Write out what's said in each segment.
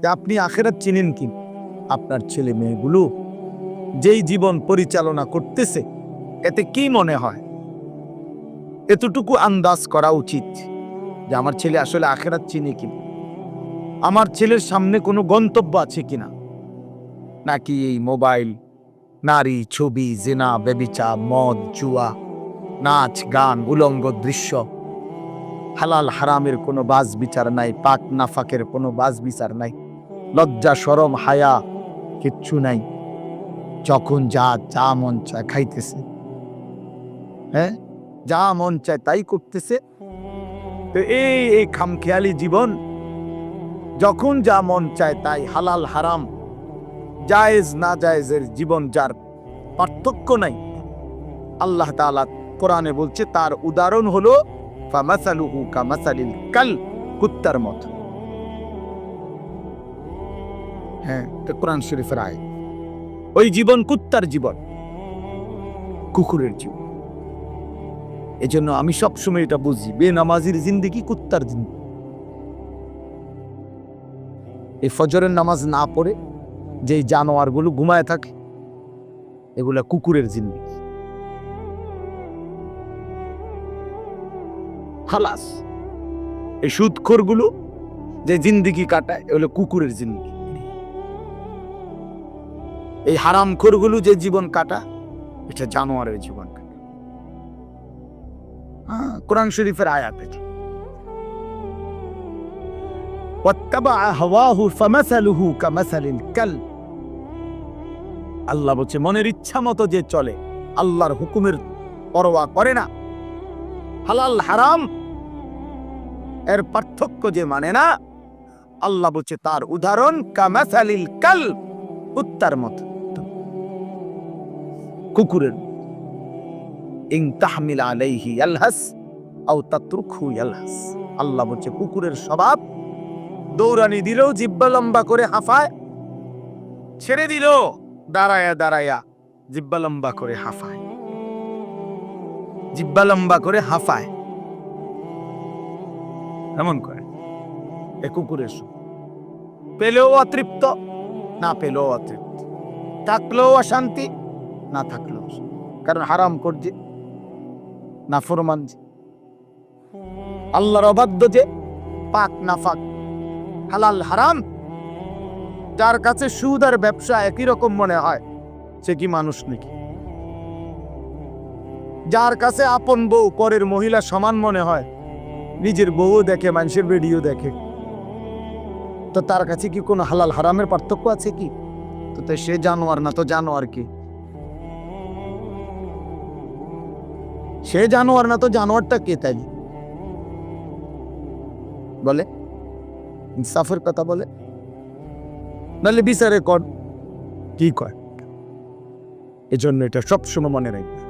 যে আপনি আখেরাত চিনেন কি? আপনার ছেলে মেয়েগুলো যেই জীবন পরিচালনা করতেছে, এতে কি মনে হয়? এতটুকু আন্দাজ করা উচিত যে আমার ছেলে আসলে আখেরাত চিনে কি আমার ছেলের সামনে কোনো গন্তব্য আছে কিনা নাকি এই মোবাইল, নারী, ছবি, জেনা, বেবিচা, মদ, জুয়া, নাচ, গান, উলঙ্গ দৃশ্য, হালাল হারামের কোনো বাজ বিচার নাই, পাক নাফাকের কোনো বাজ বিচার নাই লজ্জা, সরম, হায়া কিচ্ছু নাই। যখন যা যা মন চায় খাইতেছে। হ্যাঁ? যা মন চায় তাই করতেছে। তো এই এই খামখেয়ালি জীবন, যখন যা মন চায় তাই হালাল, হারাম, জায়েজ, না জায়েজের জীবন যার পার্থক্য নাই। আল্লাহ তাআলা কোরআনে বলছে, তার উদাহরণ হলো, ফামাসালুহু কামাসালিল কাল, কুত্তার মত। হ্যাঁ কোরআন শরীফের আয় ওই জীবন কুত্তার জীবন। কুকুরের জীবন। এজন্য আমি সবসময় এটা বুঝি, বেনামাজির জিন্দিগি কুত্তার জিন্দিগি এই ফজরের নামাজ না পড়ে যেই জানোয়ারগুলো ঘুমায় থাকে, এগুলা কুকুরের জিন্দিগি। খালাস, এই সুদখোরগুলো যে জিন্দিগি কাটায়, এগুলো কুকুরের জিন্দিগি। এই হারামখোরগুলো যে জীবন কাটা, এটা জানোয়ারের জীবন কাটা। হ্যাঁ, কোরআন শরীফের আয়াত এটা। আল্লাহ বলছে, মনের ইচ্ছা মতো যে চলে, আল্লাহর হুকুমের পরোয়া করে না। হালাল, হারাম, এর পার্থক্য যে মানে না, আল্লাহ বলছে, তার উদাহরণ কামাসালিল কাল উত্তার মতো। কুকুরের। ইং তাহমিল আলাইহি ইয়ালহাস আও তাতরুকহু ইয়ালহাস। আল্লাহ বলছে, কুকুরের স্বভাব দৌড়ানি দিলেও জিব্বা লম্বা করে হাফায়, ছেড়ে দিল, দাঁড়ায়া দাঁড়ায়া, জিব্বা লম্বা করে হাফায়। জিব্বা লম্বা করে হাফায়। এমন করে, এ কুকুরের স্বভাব। পেলেও অতৃপ্ত, না পেলেও অতৃপ্ত। থাকলেও অশান্তি না থাকলেও। কারণ হারাম করছে, না ফরমান আল্লাহর অবাধ্য যে, পাক না ফাক, হালাল হারাম। যার কাছে সুদ আর ব্যবসা একই রকম মনে হয়, সে কি মানুষ নাকি? যার কাছে আপন বউ পরের মহিলা সমান মনে হয়, নিজের বউ দেখে, মানুষের ভিডিও দেখে। তো তার কাছে কি কোনো হালাল হারামের পার্থক্য আছে কি? তো সে জানোয়ার না, তো জানোয়ার কি? সে জানোয়ার না তো জানোয়ারটা কে তাই? বলে? ইনসাফের কথা বলে? নাহলে বিচারে কর। কি কয়? এজন্য এটা সবসময় মনে রাখবে।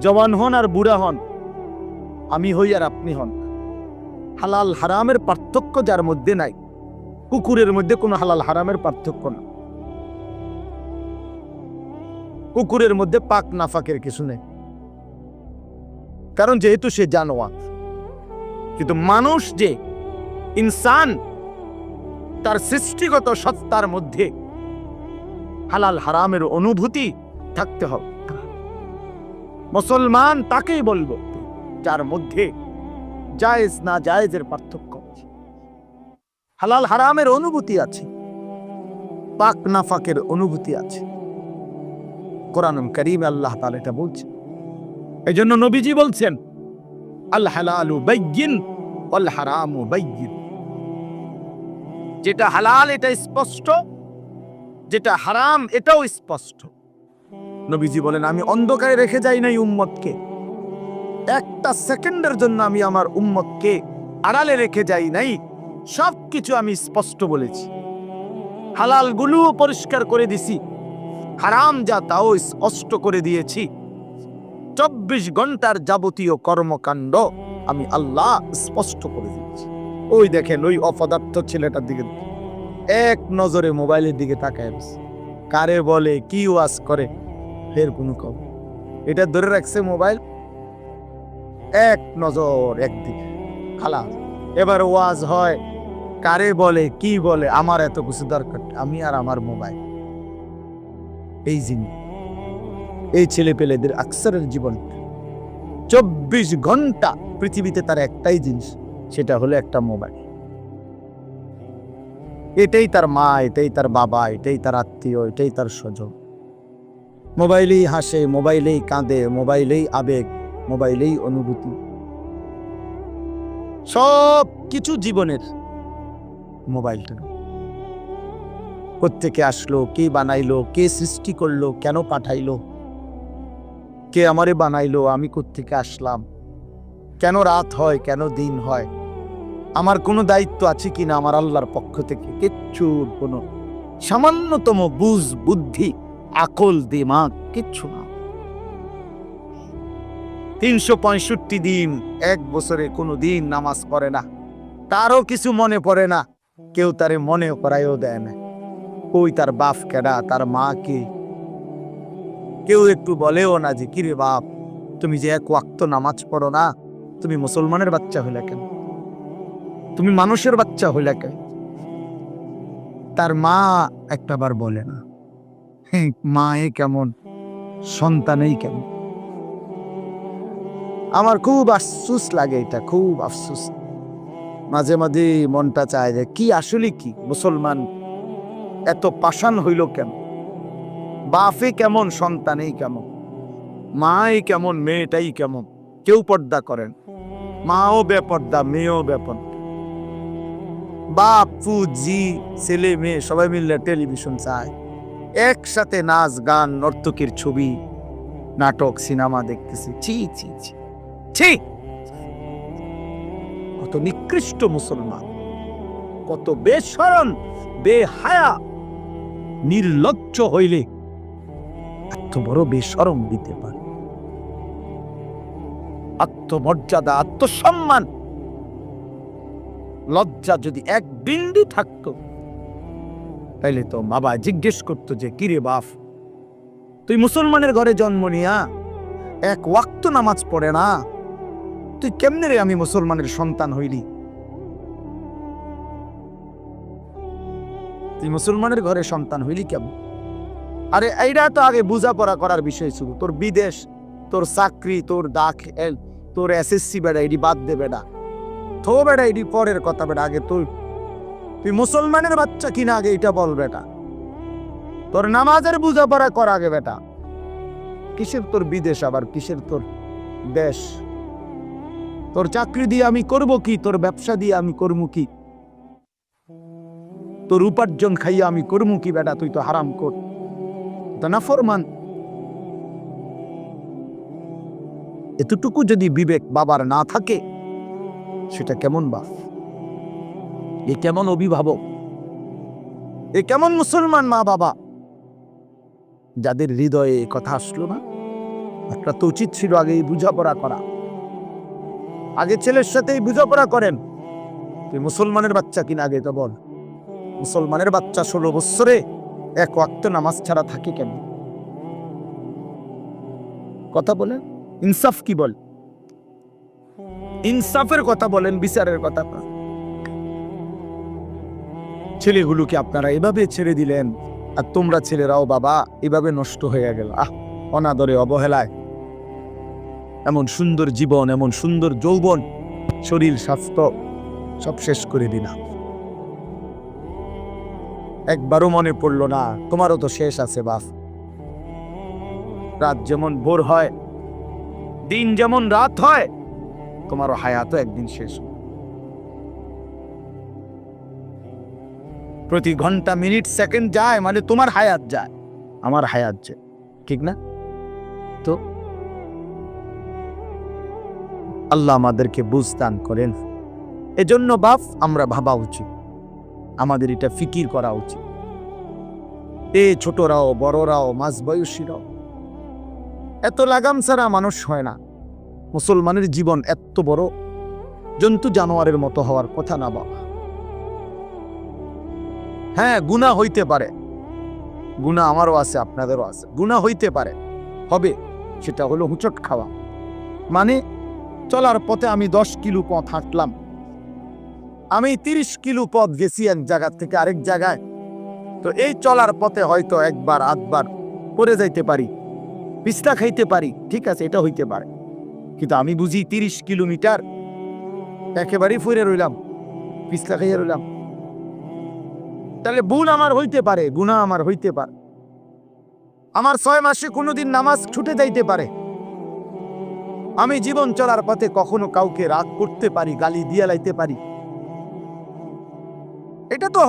জওয়ান হন আর বুড়া হন আমি হই আর আপনি হন। হালাল হারামের পার্থক্য যার মধ্যে নাই কুকুরের মধ্যে কোনো হালাল হারামের পার্থক্য না। কুকুরের মধ্যে পাক নাফাকের কিছু নেই। কারণ যেহেতু সে জানোয়ার। কিন্তু মানুষ যে ইনসান, তার সৃষ্টিগত সত্তার মধ্যে হালাল হারামের অনুভূতি থাকতে হবে। মুসলমান তাকেই বলব, যার মধ্যে জায়েজ না জায়েজের পার্থক্য আছে। হালাল হারামের অনুভূতি আছে, পাক নাফাকের অনুভূতি আছে। কোরআন করিম আল্লাহ তাআলা এটা বলছে এই জন্য নবীজি বলছেন, আল হালালু যেটা হালাল, এটা স্পষ্ট, যেটা হারাম, এটাও স্পষ্ট। নবীজি বলেন, আমি অন্ধকারে রেখে যাই নাই উম্মতকে। একটা সেকেন্ডের জন্য আমি আমার উম্মতকে আড়ালে রেখে যাই নাই। সব কিছু আমি স্পষ্ট বলেছি। হালালগুলো পরিষ্কার করে দিছি। হারাম যা, তাও স্পষ্ট করে দিয়েছি। চব্বিশ ঘণ্টার যাবতীয় কর্মকাণ্ড আমি আল্লাহ স্পষ্ট করে দিয়েছি। ওই দেখেন, ওই অপদার্থ ছেলেটার দিকে এক নজরে মোবাইলের দিকে তাকায় কারে বলে, কি ওয়াজ করে? ফের কোনো খবর এটা ধরে রাখছে মোবাইল। এক নজর একদিকে। খালা, এবার ওয়াজ হয়, কারে বলে, কি বলে? আমার এত কিছু দরকার, আমি আর আমার মোবাইল। এই জিনিস। এই ছেলে পেলেদের আকসারের জীবন। চব্বিশ ঘণ্টা পৃথিবীতে তার একটাই জিনিস, সেটা হলো একটা মোবাইল। এটাই তার মা, এটাই তার বাবা, এটাই তার আত্মীয়, এটাই তার স্বজন। মোবাইলেই হাসে, মোবাইলেই কাঁদে, মোবাইলেই আবেগ, মোবাইলেই অনুভূতি। সব কিছু জীবনের মোবাইলটা। কোত্থেকে আসলো, কে বানাইলো, কে সৃষ্টি করল, কেন পাঠাইলো কে আমারে বানাইলো? আমি কোত্থেকে আসলাম? কেন রাত হয়, কেন দিন হয়? আমার কোনো দায়িত্ব আছে কিনা আমার আল্লাহর পক্ষ থেকে? কিচ্ছু কোনো সামান্যতম বুঝ, বুদ্ধি, আকল, দিমাগ কিচ্ছু না। তিনশো পঁয়ষট্টি দিন, এক বছরে কোনো দিন নামাজ পড়ে না। তারও কিছু মনে পড়ে না। কেউ তারে মনে করাইও দেয় না। কই তার বাপ কেডা, তার মা কে? কেউ একটু বলেও না যে, কিরে বাপ, তুমি যে এক ওয়াক্ত নামাজ পড়ো না, তুমি মুসলমানের বাচ্চা হইলে কেন? তুমি মানুষের বাচ্চা হইলে কেন? তার মা একটাবার বলে না মা এ কেমন সন্তানেই কেমন? আমার খুব আফসুস লাগে এটা, খুব আফসুস। মাঝে মাঝে মনটা চায় যে, কি আসলে কি? মুসলমান এত পাষাণ হইল কেন? বাফে কেমন, সন্তানেই কেমন? মাই কেমন, মেয়েটাই কেমন? কেউ পর্দা করেন। মাও বেপর্দা, মেয়েও বেপর্দা বাপ জি, ছেলে, মেয়ে, সবাই মিললে টেলিভিশন চায়। একসাথে নাচ, গান, নর্তকীর ছবি, নাটক, সিনেমা দেখতেছি। ছি ছি ছি ছি। কত নিকৃষ্ট মুসলমান। কত বেসরণ বেহায়া, নির্লজ্জ হইলে এত বড় বেসরম দিতে পারে। আত্মমর্যাদা, আত্মসম্মান। লজ্জা যদি এক বিন্দু থাকতো, তাইলে তো বাবা জিজ্ঞেস করতো যে, কিরে বাপ, তুই মুসলমানের ঘরে জন্ম নিয়া, এক ওয়াক্ত নামাজ পড়ে না? তুই কেমনে রে আমি মুসলমানের সন্তান হইলি? তুই মুসলমানের ঘরে সন্তান হইলি কেমন? আরে এইটা তো আগে বোঝাপড়া করার বিষয় ছিল। তোর বিদেশ, তোর চাকরি, তোর এল, তোর এসএসসি বেড়া, এডি বাদ দে বেড়া। থো বেড়া, এডি পরের কথা বেড়া, আগে তুই। তুই মুসলমানের বাচ্চা কিনা আগে এটা বল বেটা। তোর নামাজের বোঝাপড়া কর আগে বেটা। কিসের তোর বিদেশ আবার? কিসের তোর দেশ? তোর চাকরি দিয়ে আমি করব কি? তোর ব্যবসা দিয়ে আমি করব কি? তোর উপার্জন খাইয়া আমি করব কি বেটা? তুই তো হারাম কর তো না ফরমান এতটুকু যদি বিবেক বাবার না থাকে, সেটা কেমন বাপ এ কেমন অভিভাবক? এ কেমন মুসলমান মা বাবা? যাদের হৃদয়ে কথা আসলো না, একটা তো উচিত ছিল আগে বোঝাপড়া করা। আগে ছেলের সাথেই বোঝাপড়া করেন। তুই মুসলমানের বাচ্চা কিনা আগে তো বল। মুসলমানের বাচ্চা ষোলো বৎসরে এক ওয়াক্ত নামাজ ছাড়া থাকে কেন কথা বলেন ইনসাফ কি বল? ইনসাফের কথা বলেন, বিচারের কথা ছেলেগুলোকে আপনারা এভাবে ছেড়ে দিলেন, আর তোমরা ছেলেরাও বাবা, এভাবে নষ্ট হয়ে গেল। আহ, অনাদরে অবহেলায়। এমন সুন্দর জীবন, এমন সুন্দর যৌবন, শরীর, স্বাস্থ্য, সব শেষ করে দিলাম। একবারও মনে পড়ল না, তোমারও তো শেষ আছে বাপ রাত যেমন ভোর হয়, দিন যেমন রাত হয়, তোমারও হায়াতও একদিন শেষ। প্রতি ঘণ্টা, মিনিট, সেকেন্ড যায় মানে তোমার হায়াত যায়, আমার হায়াত যায়, ঠিক না? তো? আল্লাহ আমাদেরকে বুঝদান করেন, এজন্য বাপ আমরা ভাবা উচিত। আমাদের এটা ফিকির করা উচিত। এ ছোটরাও, বড়রাও মাঝ বয়সীরাও এত লাগাম ছাড়া মানুষ হয় না। মুসলমানের জীবন এত বড়, জন্তু জানোয়ারের মতো হওয়ার কথা না বাবা। হ্যাঁ গুণা হইতে পারে। গুণা আমারও আছে, আপনাদেরও আছে। গুণা হইতে পারে। হবে, সেটা হলো হুচট খাওয়া। মানে চলার পথে আমি দশ কিলো পথ হাঁটলাম। আমি তিরিশ কিলো পথ গেছি এক জায়গা থেকে আরেক জায়গায়। তো এই চলার পথে হয়তো একবার, আধবার পড়ে যাইতে পারি, পিস্তা খাইতে পারি, ঠিক আছে, এটা হইতে পারে। কিন্তু আমি বুঝি তিরিশ কিলোমিটার একেবারেই ফুরে রইলাম, পিস্তা খাইয়া রইলাম। তাহলে ভুল আমার হইতে পারে গুণা আমার হইতে পারে। আমার ছয় মাসে কোনোদিন নামাজ ছুটে যাইতে পারে। আমি জীবন চলার পথে কখনো কাউকে রাগ করতে পারি, গালি দিয়া লাইতে পারি।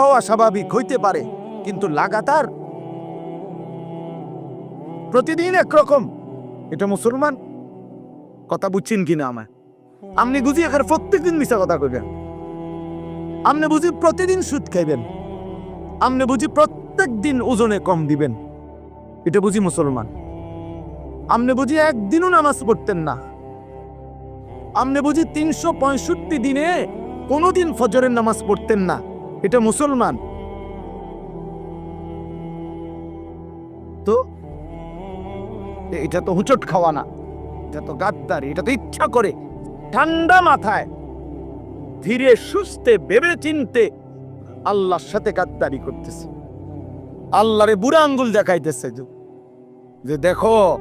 হওয়া স্বাভাবিক হইতে পারে, কিন্তু লাগাতার প্রতিদিন একরকম। এটা মুসলমান? কথা বুঝছেন কিনা আমার আপনি বুঝি এখানে প্রত্যেকদিন মিশা কথা কইবেন। আপনি বুঝি প্রতিদিন সুদ খাইবেন। আপনি বুঝি প্রত্যেক দিন ওজনে কম দিবেন। এটা বুঝি মুসলমান? আপনি বুঝি একদিনও নামাজ পড়তেন না। আপনি বুঝি তিনশো পঁয়ষট্টি দিনে কোনোদিন ফজরের নামাজ পড়তেন না। এটা মুসলমান। তো? এটা তো হুচট খাওয়া না। এটা তো গাদ্দারি, এটা তো ইচ্ছা করে। ঠান্ডা মাথায়। ধীরে, সুস্থে ভেবে চিনতে আল্লাহর সাথে গাদ্দারি করতেছে। আল্লাহরে বুড়া আঙ্গুল দেখাইতেছে যে- দেখো,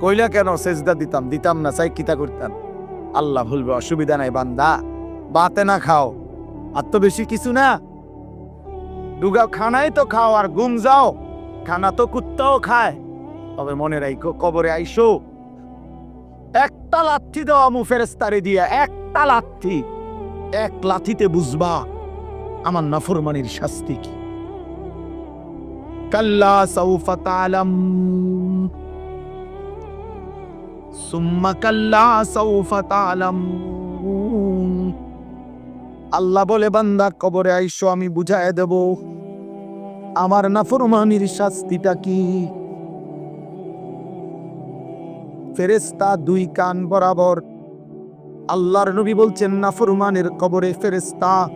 কইলা কেন সেজদা দিতাম? দিতাম না চাই কিতা করতাম। আল্লাহ বলবে, অসুবিধা নাই বান্দা, বাতে না খাও। আর তো বেশি কিছু না। দুগা খানাই তো খাও আর ঘুম যাও। খানা তো কুত্তাও খায়। তবে মনে রাখো কবরে আইসো। একটা লাথি দেওয়া মু ফেরেস্তারে দিয়া, একটা লাথি এক লাথিতে বুঝবা, আমার নাফরমানির শাস্তি কি? কাল্লা সাউফা তালাম সুম্মা কাল্লা সাউফা তালাম আল্লাহ বলে, বান্দা, কবরে আইসো, আমি বুঝায় দেব। আমার নাফরমানির শাস্তিটা কি? ফেরেস্তা দুই কান বরাবর আল্লাহর নবী বলছেন, নাফরমানের কবরে ফেরেস্তা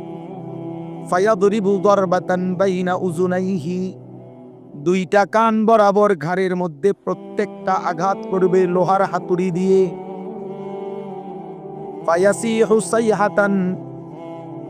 ফায়াদরিবু দরবাতান বাইনা উজুনাইহি। দুইটা কান বরাবর ঘাড়ের মধ্যে প্রত্যেকটা আঘাত করবে লোহার হাতুড়ি দিয়ে। ফায়াসি হুসাইহাতান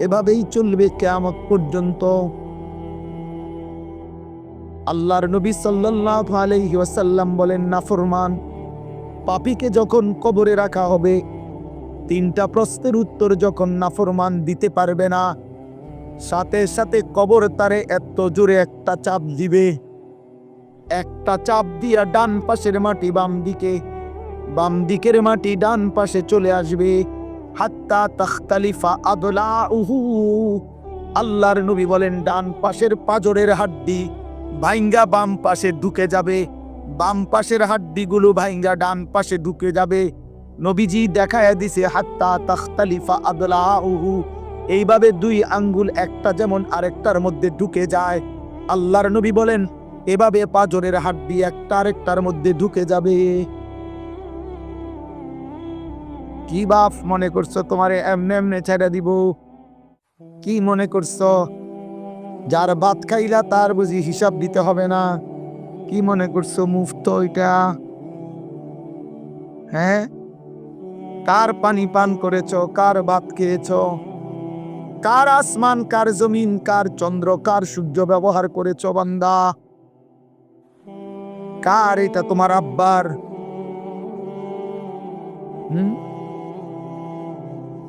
এভাবেই চলবে কেয়ামত পর্যন্ত। আল্লাহর নবী সাল্লাল্লাহু আলাইহি ওয়াসাল্লাম বলেন, নাফরমান, পাপীকে যখন কবরে রাখা হবে, তিনটা প্রশ্নের উত্তর যখন নাফরমান দিতে পারবে না, সাথে সাথে কবর তারে এত জোরে একটা চাপ দিবে। একটা চাপ দিয়া ডান পাশের মাটি বাম দিকে, বাম দিকের মাটি ডান পাশে চলে আসবে। হাত্তা তাখতালিফা আদলা উহু আল্লাহর নবী বলেন, ডান পাশের পাজরের হাড্ডি ভাইঙ্গা, বাম পাশে ঢুকে যাবে। বাম পাশের হাড্ডিগুলো ভাইঙ্গা, ডান পাশে ঢুকে যাবে। নবীজি দেখায় দিছে, হাত্তা তাখতালিফা আদলা উহু এইভাবে দুই আঙ্গুল একটা যেমন আরেকটার মধ্যে ঢুকে যায়। আল্লাহর নবী বলেন, এভাবে পাজরের হাড্ডি একটা আরেকটার মধ্যে ঢুকে যাবে। কি বাপ মনে করছ তোমারে এমনে এমনে ছেড়ে দিব? কি মনে করছ? যার বাদ খাইলা তার বুঝি হিসাব দিতে হবে না। কি মনে করছ মুফত এটা হ্যাঁ? কার পানি পান করেছ? কার ভাত খেয়েছ? কার আসমান, কার জমিন, কার চন্দ্র, কার সূর্য ব্যবহার করেছ বান্দা? কার এটা তোমার আব্বার? হুম?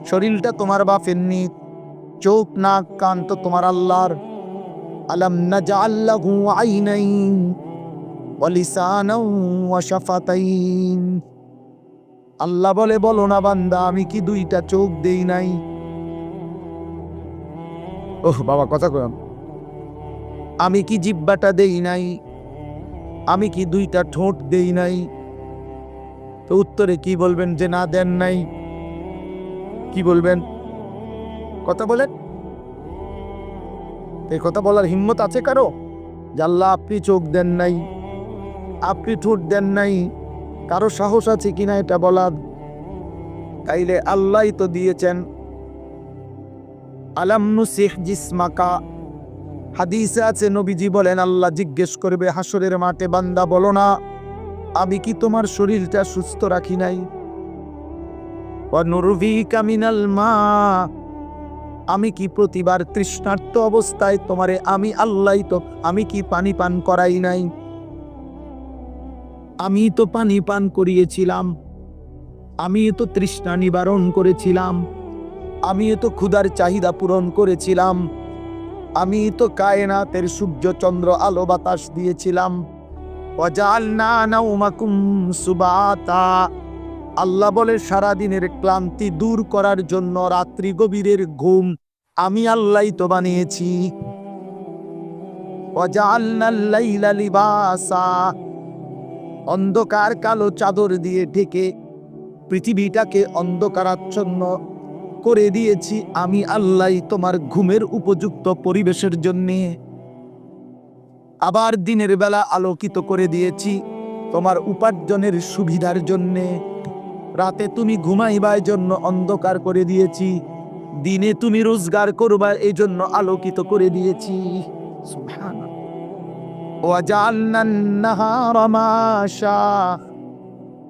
শরীরটা তোমার বাপের নি চোখ, নাক, কান তো তোমার আল্লাহর। আলাম নাজাল্লাহু আইনাইন ওয়া লিসানাও ওয়া শাফাতাইন। আল্লাহ বলে, বলো না বান্দা, আমি কি দুইটা চোখ দেই নাই? ওহ, বাবা, কথা কম আমি কি জিব্বাটা দেই নাই? আমি কি দুইটা ঠোঁট দেই নাই? তো উত্তরে কি বলবেন যে, না, দেন নাই। কি বলবেন? কথা বলেন। এই কথা বলার হিম্মত আছে কারও? জাল্লা আপনি চোখ দেন নাই, আপনি ঠোঁট দেন নাই, কারও সাহস আছে কিনা এটা বলার? তাইলে আল্লাহ তো দিয়েছেন। আলামনু শেখ জিসমাকা। হাদিসে আছে, নবীজি বলেন, আল্লাহ জিজ্ঞেস করবে হাসরের মাঠে বান্দা বলো না, আমি কি তোমার শরীরটা সুস্থ রাখি নাই? মা আমি কি প্রতিবার তৃষ্ণার্ত অবস্থায় তোমারে আমি আল্লাহ তো আমি কি পানি পান করাই নাই? আমি তো পানি পান করিয়েছিলাম। আমি তো তৃষ্ণা নিবারণ করেছিলাম। আমি তো ক্ষুধার চাহিদা পূরণ করেছিলাম। আমি তো কায়নাতের সূর্য চন্দ্র আলো বাতাস দিয়েছিলাম। ওয়াজআলনা নাওমাকুম সুবাতা। আল্লাহ বলে, সারাদিনের ক্লান্তি দূর করার জন্য রাত্রি গভীরের ঘুম আমি আল্লাহ তো বানিয়েছি। অন্ধকার কালো চাদর দিয়ে ঢেকে পৃথিবীটাকে অন্ধকারাচ্ছন্ন করে দিয়েছি আমি আল্লাহ তোমার ঘুমের উপযুক্ত পরিবেশের জন্যে। আবার দিনের বেলা আলোকিত করে দিয়েছি তোমার উপার্জনের সুবিধার জন্যে। রাতে তুমি ঘুমাইবার জন্য অন্ধকার করে দিয়েছি। দিনে তুমি রোজগার করবার এই জন্য আলোকিত করে দিয়েছি।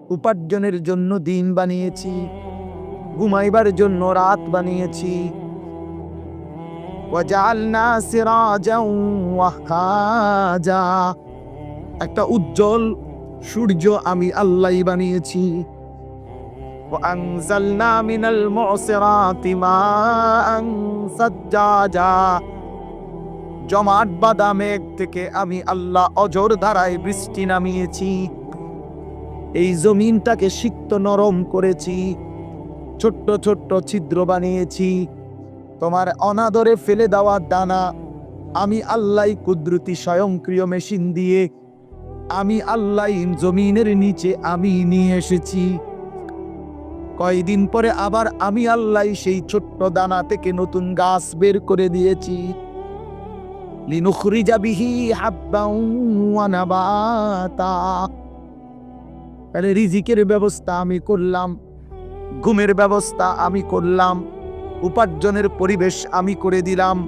উপার্জনের জন্য দিন বানিয়েছি। ঘুমাইবার জন্য রাত বানিয়েছি। একটা উজ্জ্বল সূর্য আমি আল্লাহই বানিয়েছি। وأنزلنا من المعصرات ماء سجاجا জমাট বাঁধা মেঘ থেকে আমি আল্লাহ অজর ধারায় বৃষ্টি নামিয়েছি এই জমিনটাকে সিক্ত নরম করেছি ছোট্ট ছোট্ট ছিদ্র বানিয়েছি তোমার অনাদরে ফেলে দেওয়া দানা আমি আল্লাহ কুদরতি স্বয়ংক্রিয় মেশিন দিয়ে আমি আল্লাহ জমিনের নিচে আমি নিয়ে এসেছি কয়দিন পরে আবার আমি আল্লাহ সেই ছোট্ট দানা থেকে নতুন গাছ বের করে দিয়েছি। তাহলে রিজিকের ব্যবস্থা আমি করলাম, ঘুমের ব্যবস্থা আমি করলাম, উপার্জনের পরিবেশ আমি করে দিলাম,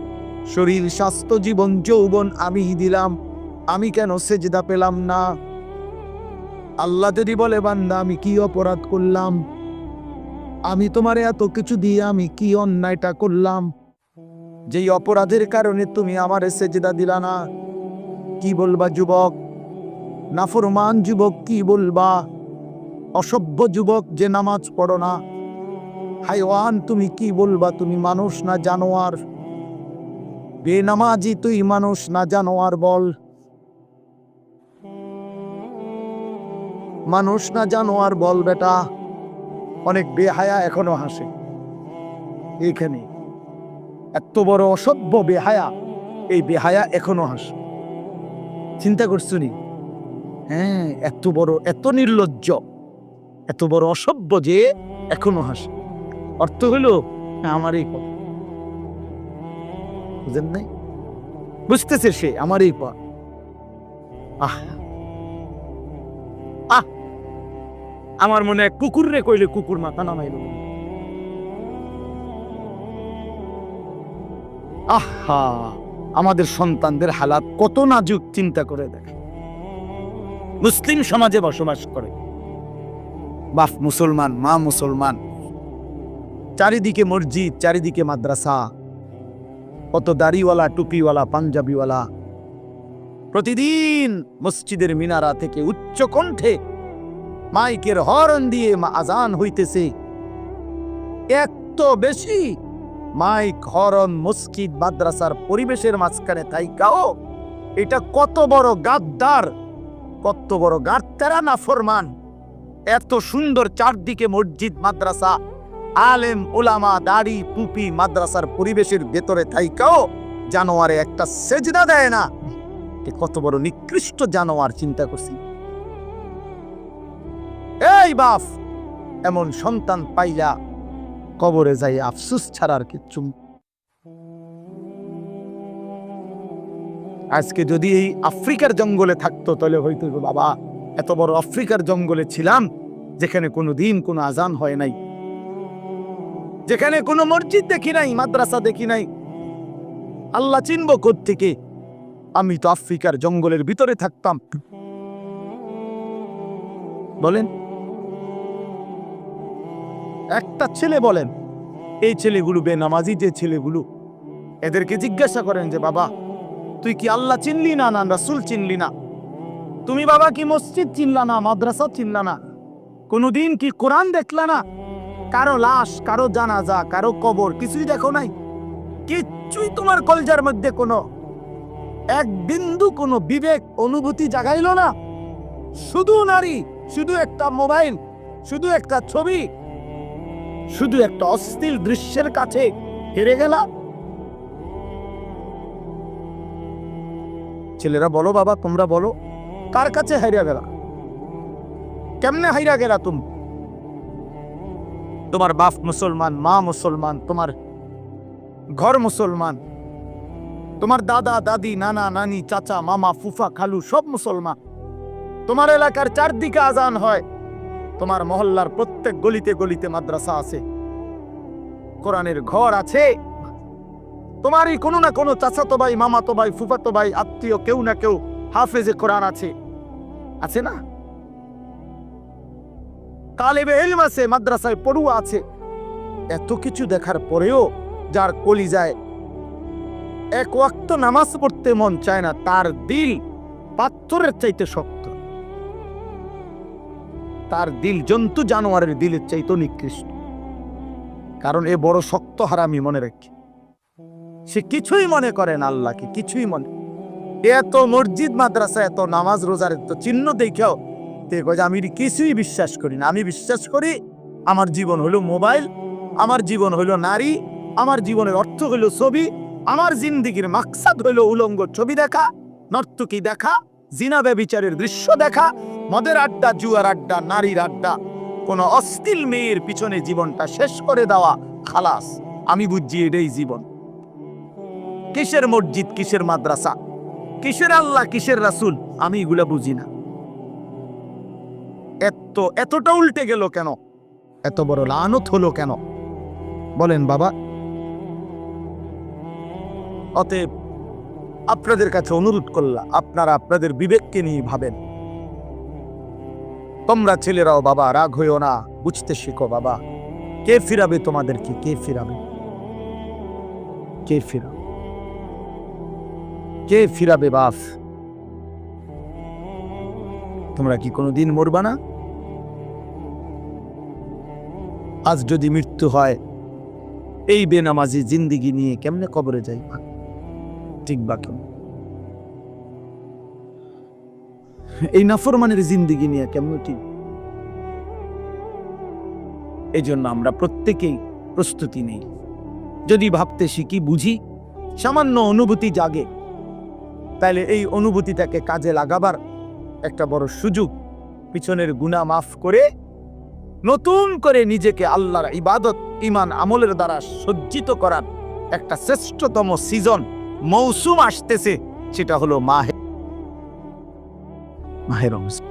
শরীর, স্বাস্থ্য, জীবন, যৌবন আমি দিলাম, আমি কেন সেজদা পেলাম না? আল্লাহ যদি বলে, বান্দা, আমি কি অপরাধ করলাম? আমি তোমার এত কিছু দিয়ে আমি কি অন্যায়টা করলাম? যেই অপরাধের কারণে তুমি আমার সেজদা দিলা না, কি বলবা যুবক? নাফরমান যুবক কি বলবা? অসভ্য যুবক যে নামাজ পড়ো না। হাইওয়ান তুমি কি বলবা? তুমি মানুষ না জানোয়ার? বেনামাজি তুই মানুষ না জানোয়ার বল। মানুষ না জানোয়ার বল বেটা। অনেক বেহায়া এখনও হাসে। এইখানে এত বড় অসভ্য বেহায়া, এই বেহায়া এখনও হাসে। চিন্তা করছ নি? হ্যাঁ এত বড়, এত নির্লজ্জ, এত বড় অসভ্য যে এখনও হাসে। অর্থ হইল আমার এই পথ। বুঝেন নাই? বুঝতেছে সে আমার এই পথ। আহ! আমার মনে হয় কুকুর রে কইলে কুকুর মাথা নামাইল আহা, আমাদের সন্তানদের হালাত কত নাজুক, চিন্তা করে দেখে। মুসলিম সমাজে বসবাস করে। বাপ মুসলমান, মা মুসলমান। চারিদিকে মসজিদ, চারিদিকে মাদ্রাসা। কত দাড়িওয়ালা, টুপিওয়ালা, পাঞ্জাবিওয়ালা। প্রতিদিন মসজিদের মিনারা থেকে উচ্চ কণ্ঠে মাইকের হরন দিয়ে আজান হইতেছে। এত বেশি মাইক হরন মসজিদ, মাদ্রাসার পরিবেশের মাঝখানে থাইকাও এটা কত বড় গাদ্দার, কত বড় গাদ্দারা না ফরমান। এত সুন্দর চারদিকে মসজিদ, মাদ্রাসা, আলেম ওলামা দাড়ি, টুপি, মাদ্রাসার পরিবেশের ভেতরে থাইকাও জানোয়ারে একটা সেজদা দেয় না। কত বড় নিকৃষ্ট জানোয়ার, চিন্তা করছি। এই বাপ এমন সন্তান পাইলা কবরে যাই আফসুস ছাড়ার কিচ্ছু আজকে যদি এই আফ্রিকার জঙ্গলে থাকতো, তাহলে হয়তো বাবা, এত বড় আফ্রিকার জঙ্গলে ছিলাম, যেখানে কোনো দিন কোনো আজান হয় নাই। যেখানে কোনো মসজিদ দেখি নাই, মাদ্রাসা দেখি নাই। আল্লাহ চিনব থেকে আমি তো আফ্রিকার জঙ্গলের ভিতরে থাকতাম। বলেন। একটা ছেলে বলেন, এই ছেলেগুলো বেনামাজি যে ছেলেগুলো, এদেরকে জিজ্ঞাসা করেন যে, বাবা, তুই কি আল্লাহ চিনলি না না রাসুল চিনলি না? তুমি বাবা কি মসজিদ চিনলা না, মাদ্রাসা চিনলা না? কোনোদিন কি কোরআন দেখলা না? কারও লাশ, কারও জানাজা, কারও কবর, কিছুই দেখো নাই? কিচ্ছুই তোমার কলজার মধ্যে কোনো, এক বিন্দু কোনো বিবেক, অনুভূতি জাগাইল না? শুধু নারী, শুধু একটা মোবাইল, শুধু একটা ছবি শুধু একটা অস্থির দৃশ্যের কাছে হেরে গেলা ছেলেরা বলো বাবা, তোমরা বলো, কার কাছে হাইরা গেলা? কেমনে হাইরা গেলা তুমি? তোমার বাপ মুসলমান, মা মুসলমান, তোমার ঘর মুসলমান, তোমার দাদা, দাদি, নানা, নানি, চাচা, মামা, ফুফা, খালু, সব মুসলমান। তোমার এলাকার চারদিকে আজান হয়। তোমার মহল্লার প্রত্যেক গলিতে গলিতে মাদ্রাসা আছে। কোরআনের ঘর আছে। তোমারই কোনো না কোনো চাচাতো ভাই মামাতো ভাই ফুফাতো ভাই আত্মীয় কেউ না কেউ হাফেজে কোরআন আছে। আছে না? তালেবে এলম আছে, মাদ্রাসায় পড়ুয়া আছে। এত কিছু দেখার পরেও যার কলি যায় এক ওয়াক্ত নামাজ পড়তে মন চায় না, তার দিল পাথরের চাইতে শক্ত। তার দিল জন্তু জানোয়ারের দিলের চাইতে নিকৃষ্ট। কারণ এ বড় শক্ত হারামি মনে রাখি। সে কিছুই মনে করে না আল্লাহকে, কিছুই মনে। এত মসজিদ, মাদ্রাসা, এত নামাজ, রোজার এত চিহ্ন দেখেও যে আমি কিছুই বিশ্বাস করি না। আমি বিশ্বাস করি আমার জীবন হলো মোবাইল, আমার জীবন হলো নারী, আমার জীবনের অর্থ হলো ছবি, আমার জিন্দিগির মাকসাদ হলো উলঙ্গ ছবি দেখা, নর্তকী দেখা, জিনা ব্যবিচারের দৃশ্য দেখা মদের আড্ডা, জুয়ার আড্ডা, নারীর আড্ডা, কোন অস্থিল মেয়ের পিছনে জীবনটা শেষ করে দেওয়া খালাস। আমি বুঝছি এটাই জীবন। কিসের মসজিদ, কিসের মাদ্রাসা? কিসের আল্লাহ, কিসের রাসুল? আমি এগুলা বুঝি না। এত, এতটা উল্টে গেল কেন? এত বড় লানত হলো কেন? বলেন বাবা। অতএব আপনাদের কাছে অনুরোধ করলাম, আপনারা আপনাদের বিবেককে নিয়ে ভাবেন। তোমরা ছেলেরাও বাবা, রাগ হইও না, বুঝতে শিখো বাবা। কে ফিরাবে তোমাদেরকে? কে ফিরাবে? কে ফিরাবে? কে ফিরাবে বাস তোমরা কি কোনোদিন মরবা না? আজ যদি মৃত্যু হয়, এই বেনামাজি জিন্দিগি নিয়ে কেমনে কবরে যাই ঠিক বা কেমন? এই নাফরমানের জিন্দিগি নিয়ে কেমন ঠিক জন্য আমরা প্রত্যেকেই প্রস্তুতি নেই। যদি ভাবতে শিখি, বুঝি, সামান্য অনুভূতি জাগে, তাহলে এই অনুভূতিটাকে কাজে লাগাবার একটা বড় সুযোগ পিছনের গুণা মাফ করে, নতুন করে নিজেকে আল্লাহর ইবাদত ইমান আমলের দ্বারা সজ্জিত করার একটা শ্রেষ্ঠতম সিজন মৌসুম আসতেছে, সেটা হলো মাহে Mahiroms.